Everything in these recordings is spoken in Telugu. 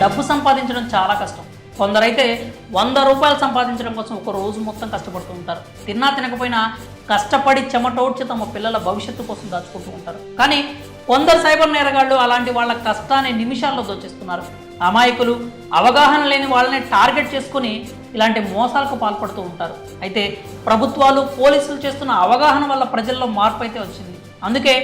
డబ్బు సంపాదించడం చాలా కష్టం. కొందరైతే వంద రూపాయలు సంపాదించడం కోసం ఒక రోజు మొత్తం కష్టపడుతూ ఉంటారు. తిన్నా తినకపోయినా కష్టపడి చెమటోడ్చి తమ పిల్లల భవిష్యత్తు కోసం దాచుకుంటూ ఉంటారు. కానీ కొందరు సైబర్ నేరగాళ్ళు అలాంటి వాళ్ళ కష్టాన్ని నిమిషాల్లో దోచేస్తున్నారు. అమాయకులు అవగాహన లేని వాళ్ళని టార్గెట్ చేసుకుని ఇలాంటి మోసాలకు పాల్పడుతూ ఉంటారు. అయితే ప్రభుత్వాలు పోలీసులు చేస్తున్న అవగాహన వల్ల ప్రజల్లో మార్పు అయితే వచ్చింది. అందుకే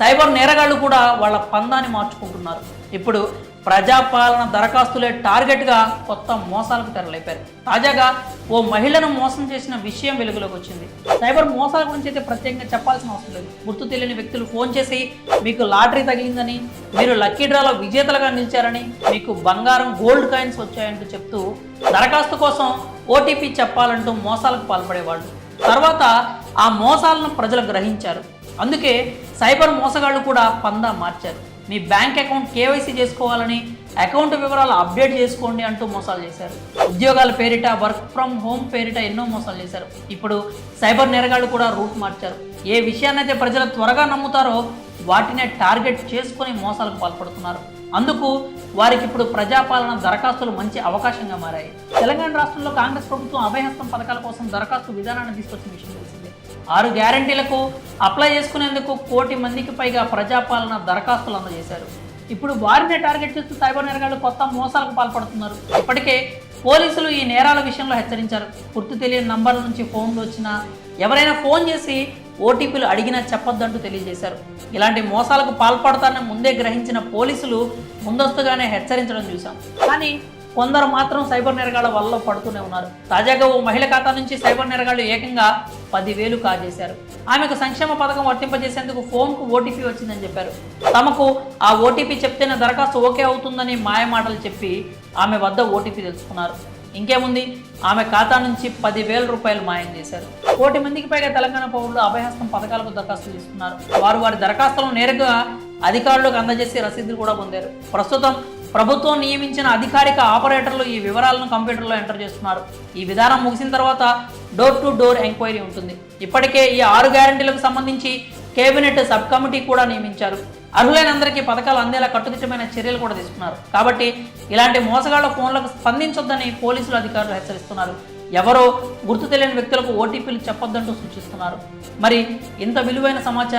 సైబర్ నేరగాళ్ళు కూడా వాళ్ళ పందాన్ని మార్చుకుంటున్నారు. ఇప్పుడు ప్రజాపాలన దరఖాస్తులే టార్గెట్గా కొత్త మోసాలకు తెరలేపారు. తాజాగా ఓ మహిళను మోసం చేసిన విషయం వెలుగులోకి వచ్చింది. సైబర్ మోసాల గురించి అయితే ప్రత్యేకంగా చెప్పాల్సిన అవసరం లేదు. గుర్తు తెలియని వ్యక్తులు ఫోన్ చేసి మీకు లాటరీ తగిలిందని మీరు లక్కీ డ్రాలో విజేతలుగా నిలిచారని మీకు బంగారం గోల్డ్ కాయిన్స్ వచ్చాయంటూ చెప్తూ దరఖాస్తు కోసం ఓటీపీ చెప్పాలంటూ మోసాలకు పాల్పడేవాళ్ళు. తర్వాత ఆ మోసాలను ప్రజలు గ్రహించారు. అందుకే సైబర్ మోసగాళ్ళు కూడా పందా మార్చారు. మీ బ్యాంక్ అకౌంట్ కేవైసీ చేసుకోవాలని అకౌంట్ వివరాలు అప్డేట్ చేసుకోండి అంటూ మోసాలు చేశారు. ఉద్యోగాల పేరిట వర్క్ ఫ్రమ్ హోమ్ పేరిట ఎన్నో మోసాలు చేశారు. ఇప్పుడు సైబర్ నేరగాళ్ళు కూడా రూట్ మార్చారు. ఏ విషయాన్నైతే ప్రజలు త్వరగా నమ్ముతారో వాటినే టార్గెట్ చేసుకుని మోసాలకు పాల్పడుతున్నారు. అందుకు వారికి ఇప్పుడు ప్రజాపాలన దరఖాస్తులు మంచి అవకాశంగా మారాయి. తెలంగాణ రాష్ట్రంలో కాంగ్రెస్ ప్రభుత్వం అభయహస్తం పథకాల కోసం దరఖాస్తు విధానాన్ని తీసుకొచ్చిన విషయం తెలిసిందే. ఆరు గ్యారంటీలకు అప్లై చేసుకునేందుకు కోటి మందికి పైగా ప్రజాపాలన దరఖాస్తులు అందజేశారు. ఇప్పుడు వారినే టార్గెట్ చేస్తూ సైబర్ నేరగాళ్ళు కొత్త మోసాలకు పాల్పడుతున్నారు. ఇప్పటికే పోలీసులు ఈ నేరాల విషయంలో హెచ్చరించారు. గుర్తు తెలియని నంబర్ల నుంచి ఫోన్లు వచ్చినా ఎవరైనా ఫోన్ చేసి ఓటీపీలు అడిగినా చెప్పొద్దంటూ తెలియజేశారు. ఇలాంటి మోసాలకు పాల్పడతారని ముందే గ్రహించిన పోలీసులు ముందస్తుగానే హెచ్చరించడం చూశాం. కానీ కొందరు మాత్రం సైబర్ నేరగాళ్ళ వల్ల పడుతూనే ఉన్నారు. తాజాగా ఓ మహిళ ఖాతా నుంచి సైబర్ నేరగాళ్ళు ఏకంగా పదివేలు కాజేశారు. ఆమెకు సంక్షేమ పథకం వర్తింపజేసేందుకు ఫోన్కు ఓటీపీ వచ్చిందని చెప్పారు. తమకు ఆ ఓటీపీ చెప్తేనే దరఖాస్తు ఓకే అవుతుందని మాయమాటలు చెప్పి ఆమె వద్ద ఓటీపీ తెలుసుకున్నారు. ఇంకేముంది? ఆమె ఖాతా నుంచి పదివేల రూపాయలు మాయం చేశారు. కోటి మందికి పైగా తెలంగాణ పౌరులు అభయహస్తం పథకాలకు దరఖాస్తులు తీసుకున్నారు వారు వారి దరఖాస్తులను నేరుగా అధికారులకు అందజేసి రసీదులు కూడా పొందారు. ప్రస్తుతం ప్రభుత్వం నియమించిన అధికారిక ఆపరేటర్లు ఈ వివరాలను కంప్యూటర్లో ఎంటర్ చేస్తున్నారు. ఈ విధానం ముగిసిన తర్వాత డోర్ టు డోర్ ఎంక్వైరీ ఉంటుంది. ఇప్పటికే ఈ ఆరు గ్యారంటీలకు సంబంధించి కేబినెట్ సబ్ కమిటీ కూడా నియమించారు. అర్హులైన అందరికీ పథకాలు అందేలా కట్టుదిట్టమైన చర్యలు కూడా తీసుకున్నారు. కాబట్టి ఇలాంటి మోసగాళ్ళ ఫోన్లకు స్పందించొద్దని పోలీసులు అధికారులు హెచ్చరిస్తున్నారు. ఎవరో గుర్తు తెలియని వ్యక్తులకు ఓటీపీలు చెప్పొద్దంటూ సూచిస్తున్నారు. మరి ఇంత విలువైన సమాచారం